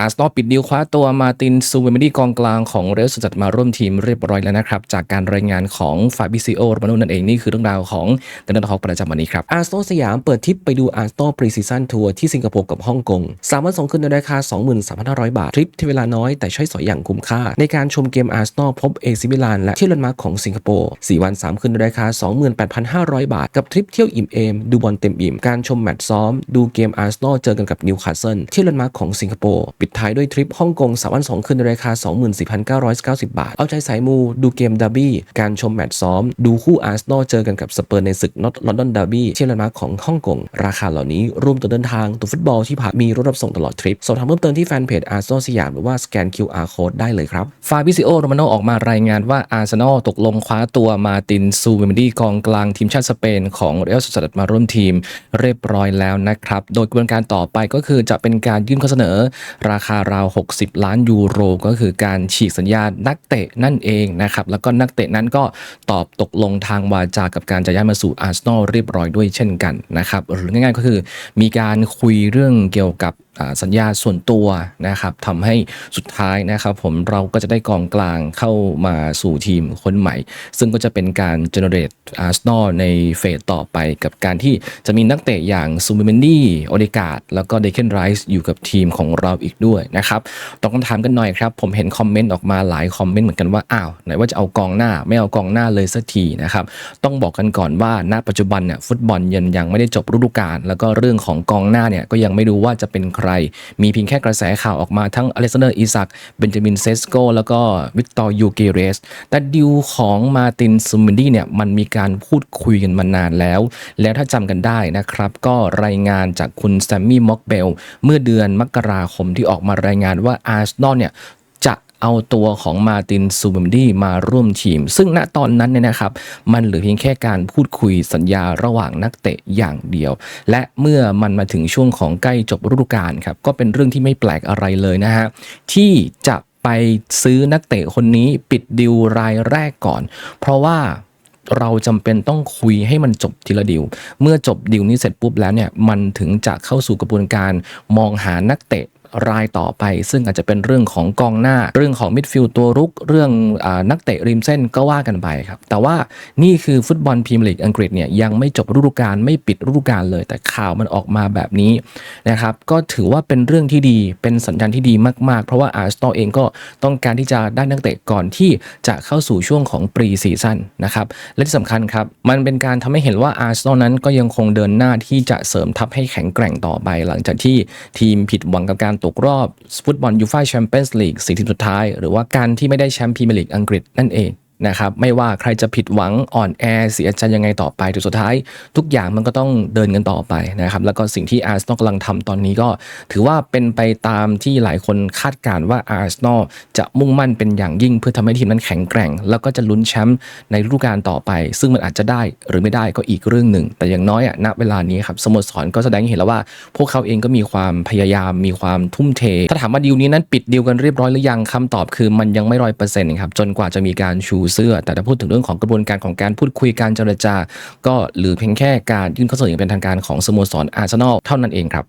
อาร์เซนอลปิดดีลคว้าตัวมาตินซูเวมิดี้กองกลางของเรอัลสุจัดมาร่วมทีมเรียบร้อยแล้วนะครับ จากการรายงานของฟาบิซิโอรมานุนั่นเองนี่คือเรื่องราวของเดนนัทฮอกประจำวันนี้ครับอาร์เซนอลสยามเปิดทริปไปดูอาร์เซนอลปรีซีซั่นทัวร์ที่สิงคโปร์กับฮ่องกงสามวันสองคืนในราคา 23,500 บาท ทริปที่เวลาน้อยแต่ใช้สอยอย่างคุ้มค่า ในการชมเกมอาร์เซนอลพบเอซิมิลานและที่แลนมาร์ของสิงคโปร์4วัน3คืนในราคา 28,500 บาท กับทริปเที่ยวอิ่มเอมดูบอลเต็มอิ่มการชมแมตช์ซ้อม ดูเกมอาร์เซนอลเจอกันกับนิวคาสเซิลที่แลนมาร์ของสิงคโปร์ปิดท้ายด้วยทริปฮ่องกง3วัน2คืนในราคา 24,990 บาท เอาใจสายมู ดูเกมดาร์บี้ การชมแมตช์ซ้อม ดูคู่อาร์เซนอลเจอกันกับสเปอร์ในศึกนอตลอนดอนดาร์บี้เที่แลนด์มาร์ของฮ่องกง ราคาเหล่านี้รวมตัวเดินทางตัวฟุตบอลที่ผ่านมีรถรับส่งตลอดทริป สอบถามเพิ่มเติมที่แฟนเพจอาร์เซนอลสยามหรือว่าสแกน QR code ได้เลยครับ ฟาบิซิโอโรมาโนออกมารายงานว่าอาร์เซนอลตกลงคว้าตัวมาตินซูเวมดี้กองกลางทีมชาติสเปนของเรอัลสุดมาร่วมทีม เรียบร้อยแล้วนะครับ โดยกระบวนการต่อไปก็คือจะเป็นการยื่นข้อเสนอราราคาราว 60 ล้านยูโร ก็คือการฉีกสัญญานักเตะนั่นเองนะครับ แล้วก็นักเตะนั้นก็ตอบตกลงทางวาจากับการจะย้ายมาสู่อาร์เซนอลเรียบร้อยด้วยเช่นกันนะครับ หรือง่ายๆก็คือมีการคุยเรื่องเกี่ยวกับ สัญญาส่วนตัวนะครับทำให้สุดท้ายนะครับ ผมเราก็จะได้กองกลางเข้ามาสู่ทีมคนใหม่ ซึ่งก็จะเป็นการ generate อาร์เซนอลในเฟสต่อไปกับการที่จะมีนักเตะอย่างซูมิเมนดี้โอเดกาดแล้วก็เดเคนไรส์อยู่กับทีมของเราอีกด้วยนะครับต้องคำถามกันหน่อยครับ ผมเห็นคอมเมนต์ออกมาหลายคอมเมนต์เหมือนกันว่าอ้าวไหนว่าจะเอากองหน้าไม่เอากองหน้าเลยสักทีนะครับต้องบอกกันก่อนว่าณปัจจุบันเนี่ยฟุตบอลยังยังไม่ได้จบฤดูกาลแล้วก็เรื่องของกองหน้าเนี่ยก็ยังไม่รู้ว่าจะเป็นใคร มีเพียงแค่กระแสข่าวออกมาทั้งอเล็กซานเดอร์อิซักเบนจามินเซสโกแล้วก็วิกตอร์ยูเกเรส แต่ดิวของมาตินซูมินดี้เนี่ยมันมีการพูดคุยกันมานานแล้ว แล้วถ้าจำกันได้นะครับ ก็รายงานจากคุณแซมมี่ม็อกเบลเมื่อเดือนมกราคมที่ออกมารายงานว่าอาร์เซนอลเนี่ย เอาตัวของมาตินซูบิมดี้มาร่วมทีม ซึ่งณตอนนั้นเนี่ยนะครับ มันเหลือเพียงแค่การพูดคุยสัญญาระหว่างนักเตะอย่างเดียว และเมื่อมันมาถึงช่วงของใกล้จบฤดูกาลครับก็เป็นเรื่องที่ไม่แปลกอะไรเลยนะฮะที่จะไปซื้อนักเตะคนนี้ปิดดิวรายแรกก่อน เพราะว่าเราจำเป็นต้องคุยให้มันจบทีละดิว เมื่อจบดิวนี้เสร็จปุ๊บแล้วเนี่ย มันถึงจะเข้าสู่กระบวนการมองหานักเตะ รายต่อไป ซึ่งอาจจะเป็นเรื่องของกองหน้า เรื่องของมิดฟิลด์ตัวรุก เรื่องอนักเตะริมเส้นก็ว่ากันไปครับ แต่ว่านี่คือฟุตบอลพรีเมียร์ลีกอังกฤษเนี่ยยังไม่จบฤดูกาลไม่ปิดฤดูกาลเลย แต่ข่าวมันออกมาแบบนี้นะครับก็ถือว่าเป็นเรื่องที่ดีเป็นสัญญาณที่ดีมากๆ เพราะว่าอาร์เซนอลเองก็ต้องการที่จะได้นักเตะก่อนที่จะเข้าสู่ช่วงของปรีซีซั่นนะครับและที่สำคัญครับมันเป็นการทำให้เห็นว่าอาร์เซนอลนั้นก็ยังคงเดินหน้าที่จะเสริมทัพให้แข็งแกร่งต่อไป หลังจากที่ทีมผิดหวังกับการตกรอบฟุตบอลยูฟ่าแชมเปี้ยนส์ลีกสี่ทีมสุดท้าย หรือว่าการที่ไม่ได้แชมป์พรีเมียร์ลีกอังกฤษนั่นเอง นะครับไม่ว่าใครจะผิดหวังอ่อนแอเสียใจยังไงต่อไปแต่สุดท้าย ทุกอย่างมันก็ต้องเดินกันต่อไปนะครับแล้วก็สิ่งที่อาร์เซนอลกำลังทำตอนนี้ก็ถือว่าเป็นไปตามที่หลายคนคาดการณ์ว่าอาร์เซนอลจะมุ่งมั่นเป็นอย่างยิ่งเพื่อทำให้ทีมนั้นแข็งแกร่ง แล้วก็จะลุ้นแชมป์ในฤดูกาลต่อไป ซึ่งมันอาจจะได้หรือไม่ได้ก็อีกเรื่องหนึ่ง แต่อย่างน้อยอะณเวลานี้ครับสโมสรก็แสดงให้เห็นแล้วว่า พวกเขาเองก็มีความพยายามมีความทุ่มเท ถ้าถามว่าดีลนี้นั้นปิดดีลกันเรียบร้อยหรือยังคำตอบคือมันยังไม่ร้อยเปอร์เซ็นต์ครับจนกว่าจะมีการชูเสื้อ แต่ถ้าพูดถึงเรื่องของกระบวนการของการพูดคุยการเจรจาก็หรือเพียงแค่การยื่นข้อเสนออย่างเป็นทางการของสโมสรอาร์เซนอลเท่านั้นเองครับ